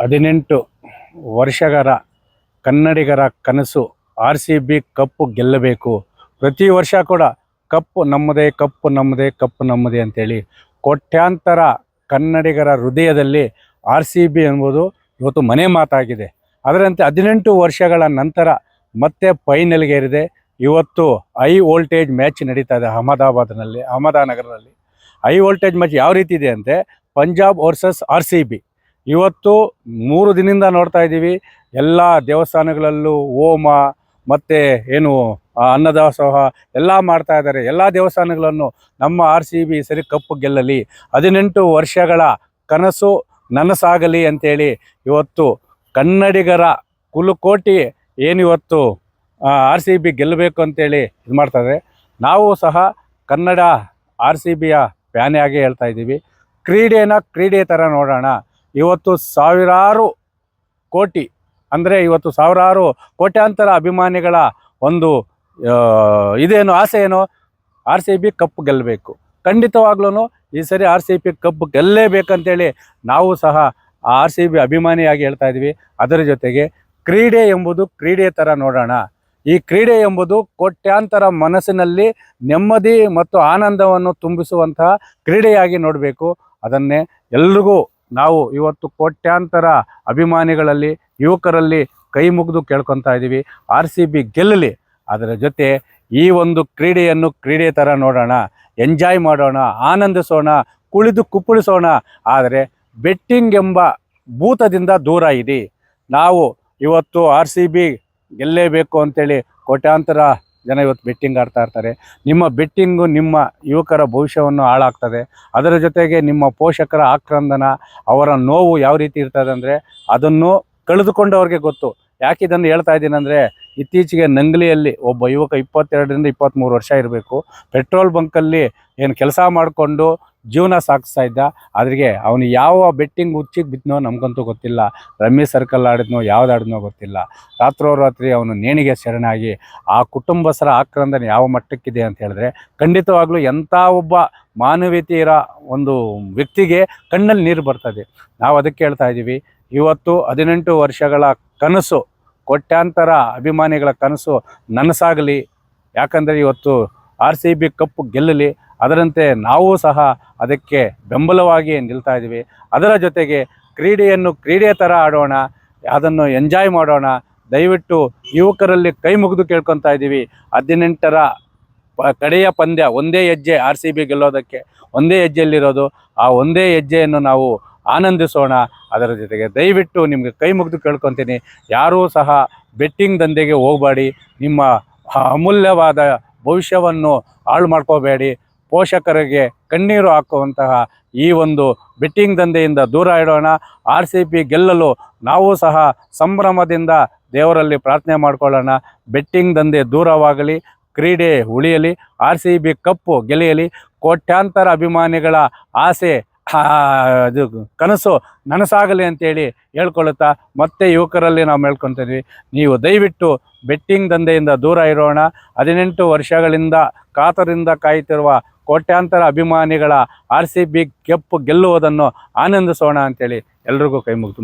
ಹದಿನೆಂಟು ವರ್ಷಗರ ಕನ್ನಡಿಗರ ಕನಸು ಆರ್ ಸಿ ಬಿ ಕಪ್ಪು ಗೆಲ್ಲಬೇಕು. ಪ್ರತಿ ವರ್ಷ ಕೂಡ ಕಪ್ಪು ನಮ್ಮದೇ ಕಪ್ಪು ನಮ್ಮದೇ ಕಪ್ಪು ನಮ್ಮದೇ ಅಂತೇಳಿ ಕೋಟ್ಯಾಂತರ ಕನ್ನಡಿಗರ ಹೃದಯದಲ್ಲಿ ಆರ್ ಸಿ ಬಿ ಎಂಬುದು ಇವತ್ತು ಮನೆ ಮಾತಾಗಿದೆ. ಅದರಂತೆ ಹದಿನೆಂಟು ವರ್ಷಗಳ ನಂತರ ಮತ್ತೆ ಫೈನಲ್ಗೇರಿದೆ ಇವತ್ತು ಹೈ ವೋಲ್ಟೇಜ್ ಮ್ಯಾಚ್ ನಡೀತಾ ಇದೆ ಅಹಮದಾಬಾದ್ನಲ್ಲಿ, ಅಹಮದಾನಗರದಲ್ಲಿ. ಹೈ ವೋಲ್ಟೇಜ್ ಮ್ಯಾಚ್ ಯಾವ ರೀತಿ ಇದೆ ಅಂತೆ Punjab versus R C B. ಇವತ್ತು ಮೂರು ದಿನದಿಂದ ನೋಡ್ತಾ ಇದ್ದೀವಿ. ಎಲ್ಲ ದೇವಸ್ಥಾನಗಳಲ್ಲೂ ಹೋಮ, ಮತ್ತು ಏನು ಅನ್ನದಾಸೋಹ ಎಲ್ಲ ಮಾಡ್ತಾ ಇದ್ದಾರೆ. ಎಲ್ಲ ದೇವಸ್ಥಾನಗಳನ್ನು ನಮ್ಮ ಆರ್ ಸಿ ಬಿ ಸರಿ ಕಪ್ಪು ಗೆಲ್ಲಲಿ. ಹದಿನೆಂಟು ವರ್ಷಗಳ ಕನಸು ನನಸಾಗಲಿ ಅಂತೇಳಿ ಇವತ್ತು ಕನ್ನಡಿಗರ ಕುಲುಕೋಟಿ ಏನಿವತ್ತು ಆರ್ ಸಿ ಬಿ ಗೆಲ್ಲಬೇಕು ಅಂತೇಳಿ ಇದು ಮಾಡ್ತಾರೆ ನಾವು ಸಹ ಕನ್ನಡ ಆರ್ ಸಿ ಬಿಯ ಫ್ಯಾನೇ ಹೇಳ್ತಾ ಇದ್ದೀವಿ. ಕ್ರೀಡೆನ ಕ್ರೀಡೆ ಥರ ನೋಡೋಣ. ಇವತ್ತು ಸಾವಿರಾರು ಕೋಟಿ, ಅಂದರೆ ಇವತ್ತು ಸಾವಿರಾರು ಕೋಟ್ಯಾಂತರ ಅಭಿಮಾನಿಗಳ ಒಂದು ಇದೇನು ಆಸೆ ಏನು? ಆರ್ ಸಿ ಬಿ ಕಪ್ ಗೆಲ್ಲಬೇಕು ಖಂಡಿತವಾಗ್ಲೂ ಈ ಸರಿ ಆರ್ ಸಿ ಬಿ ಕಪ್ ಗೆಲ್ಲಲೇಬೇಕಂತೇಳಿ ನಾವು ಸಹ ಆರ್ ಸಿ ಬಿ ಅಭಿಮಾನಿಯಾಗಿ ಹೇಳ್ತಾ ಇದ್ದೀವಿ. ಅದರ ಜೊತೆಗೆ ಕ್ರೀಡೆ ಎಂಬುದು ಕ್ರೀಡೆ ಥರ ನೋಡೋಣ. ಈ ಕ್ರೀಡೆ ಎಂಬುದು ಕೋಟ್ಯಾಂತರ ಮನಸ್ಸಿನಲ್ಲಿ ನೆಮ್ಮದಿ ಮತ್ತು ಆನಂದವನ್ನು ತುಂಬಿಸುವಂತಹ ಕ್ರೀಡೆಯಾಗಿ ನೋಡಬೇಕು. ಅದನ್ನೇ ಎಲ್ರಿಗೂ ನಾವು ಇವತ್ತು ಕೋಟ್ಯಾಂತರ ಅಭಿಮಾನಿಗಳಲ್ಲಿ, ಯುವಕರಲ್ಲಿ ಕೈ ಮುಗಿದು ಕೇಳ್ಕೊತಾ ಇದ್ದೀವಿ ಆರ್ ಸಿ ಬಿ ಗೆಲ್ಲಲಿ. ಅದರ ಜೊತೆ ಈ ಒಂದು ಕ್ರೀಡೆಯನ್ನು ಕ್ರೀಡೆ ಥರ ನೋಡೋಣ, ಎಂಜಾಯ್ ಮಾಡೋಣ, ಆನಂದಿಸೋಣ ಕುಳಿದು ಕುಪ್ಪಳಿಸೋಣ. ಆದರೆ ಬೆಟ್ಟಿಂಗ್ ಎಂಬ ಭೂತದಿಂದ ದೂರ ಇರಿ. ನಾವು ಇವತ್ತು ಆರ್ ಸಿ ಬಿ ಗೆಲ್ಲೇಬೇಕು ಅಂತೇಳಿ ಕೋಟ್ಯಾಂತರ ಜನ ಇವತ್ತು ಬೆಟ್ಟಿಂಗ್ ಆಡ್ತಾ ಇರ್ತಾರೆ. ನಿಮ್ಮ ಬೆಟ್ಟಿಂಗು ನಿಮ್ಮ ಯುವಕರ ಭವಿಷ್ಯವನ್ನು ಹಾಳಾಗ್ತದೆ. ಅದರ ಜೊತೆಗೆ ನಿಮ್ಮ ಪೋಷಕರ ಆಕ್ರಂದನ, ಅವರ ನೋವು ಯಾವ ರೀತಿ ಇರ್ತದೆ ಅಂದರೆ ಅದನ್ನು ಕಳೆದುಕೊಂಡವ್ರಿಗೆ ಗೊತ್ತು. ಯಾಕೆ ಇದನ್ನು ಹೇಳ್ತಾ ಇದ್ದೀನಿ ಅಂದರೆ ಇತ್ತೀಚೆಗೆ ನಂಗ್ಲಿಯಲ್ಲಿ ಒಬ್ಬ ಯುವಕ ಇಪ್ಪತ್ತೆರಡರಿಂದ ಇಪ್ಪತ್ತ್ಮೂರು ವರ್ಷ ಇರಬೇಕು. ಪೆಟ್ರೋಲ್ ಬಂಕಲ್ಲಿ ಏನು ಕೆಲಸ ಮಾಡಿಕೊಂಡು ಜೀವನ ಸಾಗಿಸ್ತಾ ಇದ್ದ. ಆದ್ರಿಗೆ ಅವನು ಯಾವ ಬೆಟ್ಟಿಂಗ್ ಹುಚ್ಚಿಗೆ ಬಿದ್ನೋ ನಮಗಂತೂ ಗೊತ್ತಿಲ್ಲ. ರಮ್ಮಿ ಸರ್ಕಲ್ ಆಡಿದ್ನೋ, ಯಾವ್ದು ಆಡಿದ್ನೋ ಗೊತ್ತಿಲ್ಲ. ರಾತ್ರೋರಾತ್ರಿ ಅವನು ನೇಣಿಗೆ ಶರಣಾಗಿ ಆ ಕುಟುಂಬಸ್ಥರ ಆಕ್ರಂದನ ಯಾವ ಮಟ್ಟಕ್ಕಿದೆ ಅಂತ ಹೇಳಿದ್ರೆ, ಖಂಡಿತವಾಗ್ಲೂ ಎಂಥ ಒಬ್ಬ ಮಾನವೀಯತೆಯ ಒಂದು ವ್ಯಕ್ತಿಗೆ ಕಣ್ಣಲ್ಲಿ ನೀರು ಬರ್ತದೆ. ನಾವು ಅದಕ್ಕೆ ಹೇಳ್ತಾ ಇದ್ದೀವಿ, ಇವತ್ತು ಹದಿನೆಂಟು ವರ್ಷಗಳ ಕನಸು, ಕೋಟ್ಯಾಂತರ ಅಭಿಮಾನಿಗಳ ಕನಸು ನನಸಾಗಲಿ. ಯಾಕಂದರೆ ಇವತ್ತು ಆರ್ ಸಿ ಬಿ ಕಪ್ ಗೆಲ್ಲಲಿ ಅದರಂತೆ ನಾವು ಸಹ ಅದಕ್ಕೆ ಬೆಂಬಲವಾಗಿ ನಿಲ್ತಾ ಇದ್ದೀವಿ. ಅದರ ಜೊತೆಗೆ ಕ್ರೀಡೆಯನ್ನು ಕ್ರೀಡೆಯ ಥರ ಆಡೋಣ, ಅದನ್ನು ಎಂಜಾಯ್ ಮಾಡೋಣ. ದಯವಿಟ್ಟು ಯುವಕರಲ್ಲಿ ಕೈ ಮುಗಿದು ಕೇಳ್ಕೊತಾ ಇದ್ದೀವಿ. ಹದಿನೆಂಟರ ಪ- ಕಡೆಯ ಪಂದ್ಯ ಒಂದೇ ಹೆಜ್ಜೆ ಆರ್ ಸಿ ಬಿ ಗೆಲ್ಲೋದಕ್ಕೆ, ಒಂದೇ ಹೆಜ್ಜೆಯಲ್ಲಿರೋದು, ಆ ಒಂದೇ ಹೆಜ್ಜೆಯನ್ನು ನಾವು ಆನಂದಿಸೋಣ. ಅದರ ಜೊತೆಗೆ ದಯವಿಟ್ಟು ನಿಮಗೆ ಕೈ ಮುಗಿದು ಕೇಳ್ಕೊತೀನಿ. ಯಾರೂ ಸಹ ಬೆಟ್ಟಿಂಗ್ ದಂಧೆಗೆ ಹೋಗಬೇಡಿ. ನಿಮ್ಮ ಅಮೂಲ್ಯವಾದ ಭವಿಷ್ಯವನ್ನು ಹಾಳು ಮಾಡ್ಕೋಬೇಡಿ. ಪೋಷಕರಿಗೆ ಕಣ್ಣೀರು ಹಾಕುವಂತಹ ಈ ಒಂದು ಬೆಟ್ಟಿಂಗ್ ದಂಧೆಯಿಂದ ದೂರ ಇಡೋಣ. ಆರ್ ಗೆಲ್ಲಲು ನಾವು ಸಹ ಸಂಭ್ರಮದಿಂದ ದೇವರಲ್ಲಿ ಪ್ರಾರ್ಥನೆ ಮಾಡಿಕೊಳ್ಳೋಣ. ಬೆಟ್ಟಿಂಗ್ ದಂಧೆ ದೂರವಾಗಲಿ, ಕ್ರೀಡೆ ಉಳಿಯಲಿ ಆರ್ ಸಿ ಬಿ ಕಪ್ಪು ಗೆಲೆಯಲಿ ಕೋಟ್ಯಾಂತರ ಅಭಿಮಾನಿಗಳ ಆಸೆ ಇದು ಕನಸು ನನಸಾಗಲಿ ಅಂತೇಳಿ ಹೇಳ್ಕೊಳ್ಳುತ್ತಾ ಮತ್ತೆ ಯುವಕರಲ್ಲಿ ನಾವು ಮೇಳ್ಕೊತೀವಿ ನೀವು ದಯವಿಟ್ಟು ಬೆಟ್ಟಿಂಗ್ ದಂಧೆಯಿಂದ ದೂರ ಇರೋಣ. ಹದಿನೆಂಟು ವರ್ಷಗಳಿಂದ ಕಾತರಿಂದ ಕಾಯುತ್ತಿರುವ ಕೋಟ್ಯಾಂತರ ಅಭಿಮಾನಿಗಳ ಆರ್ ಸಿ ಬಿ ಕೆಪ್ಪು ಗೆಲ್ಲುವುದನ್ನು ಆನಂದಿಸೋಣ ಅಂತೇಳಿ ಎಲ್ರಿಗೂ ಕೈ ಮುಗಿದು